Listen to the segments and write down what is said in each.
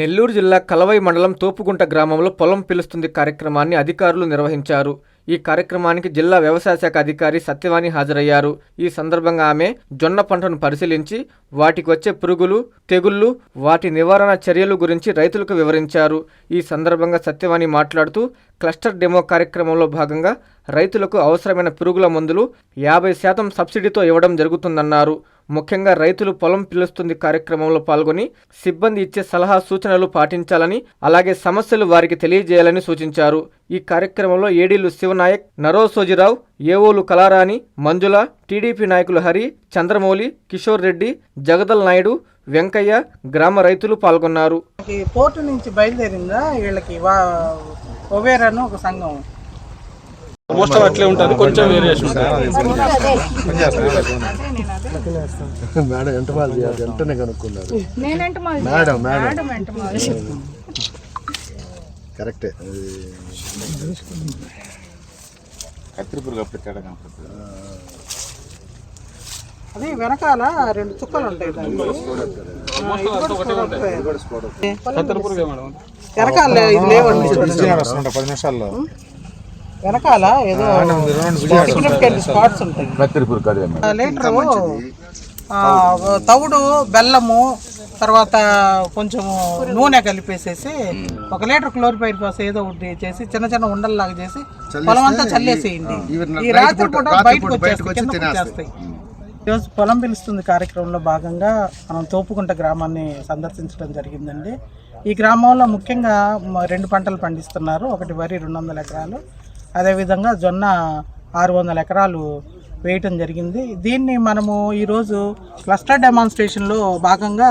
నెల్లూరు జిల్లా కలవై మండలం తోపుగుంట గ్రామంలో పొలం పిలుస్తుంది కార్యక్రమాన్ని అధికారులు నిర్వహించారు. ఈ కార్యక్రమానికి జిల్లా వ్యవసాయ శాఖ అధికారి సత్యవాణి హాజరయ్యారు. ఈ సందర్భంగా ఆమె జొన్న పంటను పరిశీలించి వాటికి వచ్చే పురుగులు తెగుళ్ళు వాటి నివారణ చర్యలు గురించి రైతులకు వివరించారు. ఈ సందర్భంగా సత్యవాణి మాట్లాడుతూ క్లస్టర్ డెమో కార్యక్రమంలో భాగంగా రైతులకు అవసరమైన పురుగుల మందులు యాభై శాతం సబ్సిడీతో ఇవ్వడం జరుగుతుందన్నారు. ముఖ్యంగా రైతులు పొలం పిలుస్తుంది కార్యక్రమంలో పాల్గొని సిబ్బంది ఇచ్చే సలహా సూచనలు పాటించాలని అలాగే సమస్యలు వారికి తెలియజేయాలని సూచించారు. ఈ కార్యక్రమంలో ఏడీలు శివనాయక్ నరోసోజిరావు ఏవోలు కళారాణి మంజుల టీడీపీ నాయకులు హరి చంద్రమౌళి కిషోర్ రెడ్డి జగదల్ నాయుడు వెంకయ్య గ్రామ రైతులు పాల్గొన్నారు. పోర్టు నుంచి బయలుదేరిందా వీళ్ళకి? ఒవేరాను ఒక సంఘం? మోస్ట్ అట్లే ఉంటుంది కొంచెం వేరియేషన్ ఉంటుంది. మేడం చేయాలి? వెంటనే కనుక్కున్నారు? Madam madam. మేడం అంటే మాది కరెక్టే. అది వెనకాల రెండు చుక్కలు ఉంటాయి. కత్తెరపురుగే వెనకాల ఇది లేవండి. పది నిమిషాల్లో. వెనకాల ఏదో సిగ్నిఫికెంట్ స్పాట్స్ ఉంటాయి ఆ, లీటరు ఆ, తవుడు బెల్లము తర్వాత కొంచెం నూనె కలిపేసేసి ఒక లీటర్ క్లోరిఫైర్ పాస్ ఏదో ఒకటి చేసి చిన్న చిన్న ఉండల్లాగా చేసి పొలం అంతా చల్లేసేయండి. ఈ రాత్రి కూడా బయటకు వచ్చేస్తాయి. ఈరోజు పొలం పిలుస్తుంది కార్యక్రమంలో భాగంగా మనం తోపుకుంట గ్రామాన్ని సందర్శించడం జరిగిందండి. ఈ గ్రామంలో ముఖ్యంగా రెండు పంటలు పండిస్తున్నారు. ఒకటి వరి రెండు వందల ఎకరాలు. అదేవిధంగా జొన్న ఆరు వందల ఎకరాలు వేయటం జరిగింది. దీన్ని మనము ఈరోజు క్లస్టర్ డెమాన్స్ట్రేషన్లో భాగంగా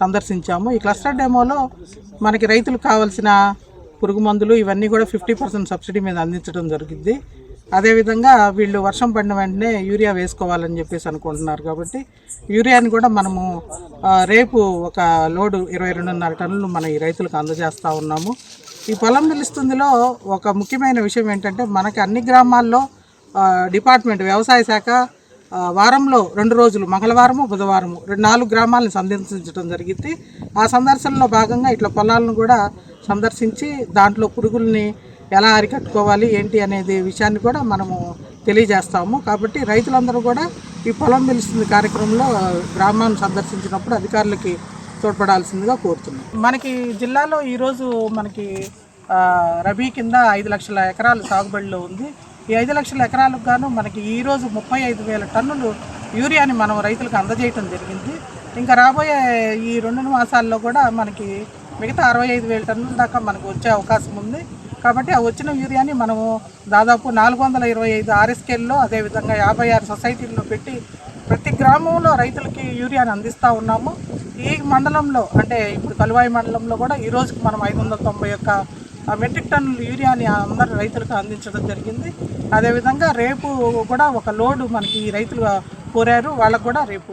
సందర్శించాము. ఈ క్లస్టర్ డెమోలో మనకి రైతులకు కావాల్సిన పురుగు మందులు ఇవన్నీ కూడా ఫిఫ్టీ పర్సెంట్ సబ్సిడీ మీద అందించడం జరిగింది. అదేవిధంగా వీళ్ళు వర్షం పడిన వెంటనే యూరియా వేసుకోవాలని చెప్పేసి అనుకుంటున్నారు కాబట్టి యూరియాని కూడా మనము రేపు ఒక లోడు ఇరవై రెండున్నర టన్నులు మన ఈ రైతులకు అందజేస్తూ ఉన్నాము. ఈ పొలం పిలుస్తుందిలో ఒక ముఖ్యమైన విషయం ఏంటంటే మనకి అన్ని గ్రామాల్లో డిపార్ట్మెంట్ వ్యవసాయ శాఖ వారంలో రెండు రోజులు మంగళవారము బుధవారము రెండు నాలుగు గ్రామాలను సందర్శించడం జరిగింది. ఆ సందర్శనలో భాగంగా ఇట్లా పొలాలను కూడా సందర్శించి దాంట్లో పురుగుల్ని ఎలా అరికట్టుకోవాలి ఏంటి అనేది విషయాన్ని కూడా మనము తెలియజేస్తాము. కాబట్టి రైతులందరూ కూడా ఈ పొలం పిలుస్తుంది కార్యక్రమంలో గ్రామాన్ని సందర్శించినప్పుడు అధికారులకి తోడ్పడాల్సిందిగా కోరుతున్నాం. మనకి జిల్లాలో ఈరోజు మనకి రబీ కింద ఐదు లక్షల ఎకరాలు సాగుబడిలో ఉంది. ఈ ఐదు లక్షల ఎకరాలకు గాను మనకి ఈరోజు ముప్పై ఐదు వేల టన్నులు యూరియాని మనం రైతులకు అందజేయటం జరిగింది. ఇంకా రాబోయే ఈ రెండు మాసాల్లో కూడా మనకి మిగతా అరవై ఐదు వేల టన్నుల దాకా మనకు వచ్చే అవకాశం ఉంది. కాబట్టి ఆ వచ్చిన యూరియాని మనము దాదాపు నాలుగు వందల ఇరవై ఐదు ఆర్ఎస్కేల్లో అదేవిధంగా యాభై ఆరు సొసైటీల్లో పెట్టి ప్రతి గ్రామంలో రైతులకి యూరియాని అందిస్తూ ఉన్నాము. ఈ మండలంలో అంటే ఇప్పుడు కలువాయి మండలంలో కూడా ఈ రోజుకి మనం ఐదు వందల తొంభై ఒక్క మెట్రిక్ టన్నుల యూరియాని అందరు రైతులకు అందించడం జరిగింది. అదేవిధంగా రేపు కూడా ఒక లోడు మనకి ఈ రైతులు కోరారు వాళ్ళకు కూడా రేపు